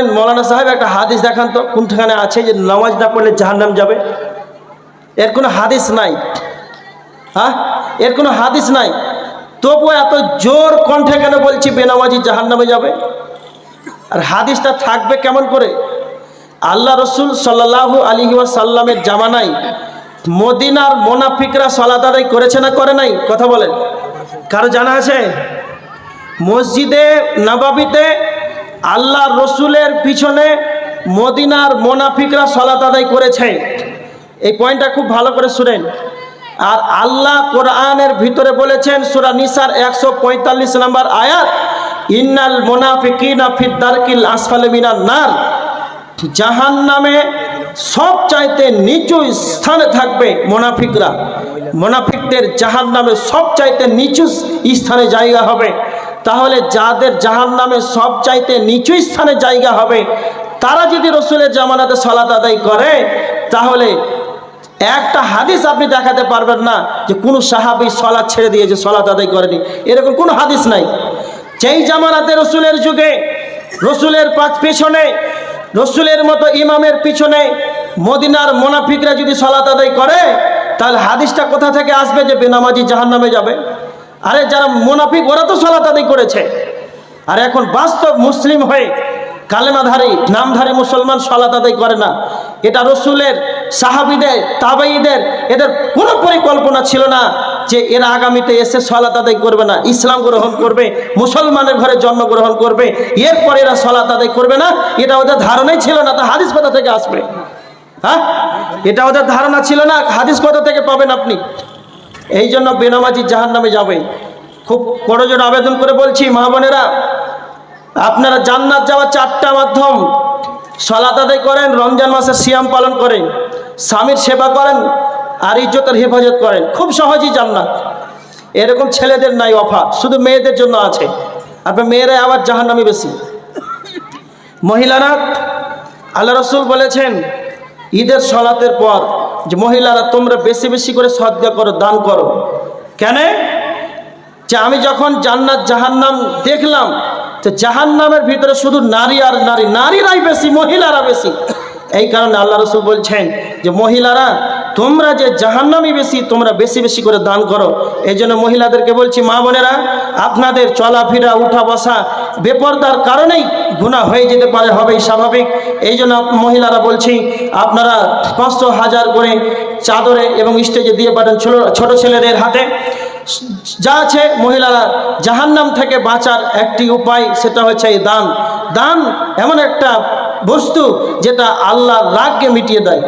বলেন, মৌলানা সাহেব, একটা হাদিস দেখান তো, কোনখানে আছে যে নামাজ না পড়লে জাহান্নাম যাবে? এর কোনো হাদিস নাই। হ্যাঁ? এর কোনো হাদিস নাই। তবুও এত জোর কণ্ঠে কেন বলছি বেনামাজি জাহান্নামে যাবে? আর হাদিসটা থাকবে কেমন করে? আল্লাহ রসুল সাল্লাহ আলী সাল্লামের জামানায় মদিনার মোনাফিকরা সলাত আদায় করেছে না করে নাই? কথা বলেন। কারও জানা আছে? মসজিদে, নবাবিতে আল্লাহ রসুলের পিছনে মদিনার মোনাফিকরা সলাত আদায় করেছে। এই পয়েন্টটা খুব ভালো করে শুনেন। আর আল্লাহ কোরআনের ভিতরে বলেছেন, সুরা নিসার একশো পঁয়তাল্লিশ নম্বর আয়াত, ইন্নাল মোনাফিকিনা ফিদ্দারকিল আসফালে মিনার নার। জাহান নামে সব চাইতে নিচু স্থানে থাকবে মোনাফিকরা। মোনাফিকদের জাহান নামে সব চাইতে নিচু স্থানে জায়গা হবে। তাহলে যাদের জাহান নামে সব চাইতে নিচু স্থানে জায়গা হবে, তারা যদি রসুলের জামানাতে সলাত আদায় করে, তাহলে একটা হাদিস আপনি দেখাতে পারবেন না যে কোনো সাহাবি সলাৎ ছেড়ে দিয়েছে সলাৎ আদায় করেনি। এরকম কোনো হাদিস নাই। যেই জামানাতে রসুলের যুগে, রসুলের পাঁচ পেছনে, রসুলের মতো ইমামের পিছনে মদিনার মোনাফিকরা যদি সলাত আদায় করে, তাহলে হাদিসটা কোথা থেকে আসবে যে বেনামাজি জাহান নামে যাবে? আরে যারা মোনাফিক, ওরা তো সলাত করেছে। আর এখন বাস্তব মুসলিম হয়ে কালেমাধারী, নামধারী মুসলমান সলাত করে না। এটা রসুলের সাহাবিদের তাবাইদের এদের কোনো পরিকল্পনা ছিল না যে এরা আগামীতে এসে সলাত করবে না। ইসলাম গ্রহণ করবে, মুসলমানের ঘরে জন্মগ্রহণ করবে, এরপর এরা সলাত আদায় করবে না। এটা ওদের ধারণাই ছিল না, তা হাদিস কোথা থেকে আসবে। হ্যাঁ? এটা ওদের ধারণা ছিল না, হাদিস কোথা থেকে পাবেন আপনি। এই জন্য বেনামাজি জাহান নামে যাবে। খুব করজোর আবেদন করে বলছি, মা বোনেরা, আপনারা জান্নাত যাওয়ার চারটা মাধ্যম, সলাত আদায় করেন, রমজান মাসে সিয়াম পালন করেন, স্বামীর সেবা করেন, আর ইজ্জতের হেফাজত করেন। খুব সহজেই জান্নাত। এরকম ছেলেদের নাই অফার, শুধু মেয়েদের জন্য আছে। আপনার মেয়েরা আবার জাহান্নামি বেশি। মহিলারা, আল্লাহ রসুল বলেছেন, ঈদের সলাতের পর যে মহিলারা তোমরা বেশি বেশি করে সদ্গা করো, দান করো। কেন? যে আমি যখন জান্নাত জাহান্নাম দেখলাম, তো জাহান্নামের ভিতরে শুধু নারী আর নারী, নারীরাই বেশি, মহিলারা বেশি। এই কারণে আল্লাহ রসুল বলছেন যে মহিলারা তোমরা যে জাহান্নামি বেশি, তোমরা বেশি বেশি করে দান করো। এই জন্য মহিলাদেরকে বলছি, মা বোনেরা, আপনাদের চলাফেরা উঠা বসা বেপরদার কারণেই গুণা হয়ে যেতে পারে, হবেই স্বাভাবিক। এই জন্য মহিলারা বলছি, আপনারা পাঁচশো হাজার করে চাদরে এবং স্টেজে দিয়ে পাঠান ছোট ছেলেদের হাতে। যা আছে মহিলারা, জাহান্নাম থেকে বাঁচার একটি উপায়, সেটা হচ্ছে এই দান। দান এমন একটা বস্তু, যেটা আল্লাহর রাগকে মিটিয়ে দেয়।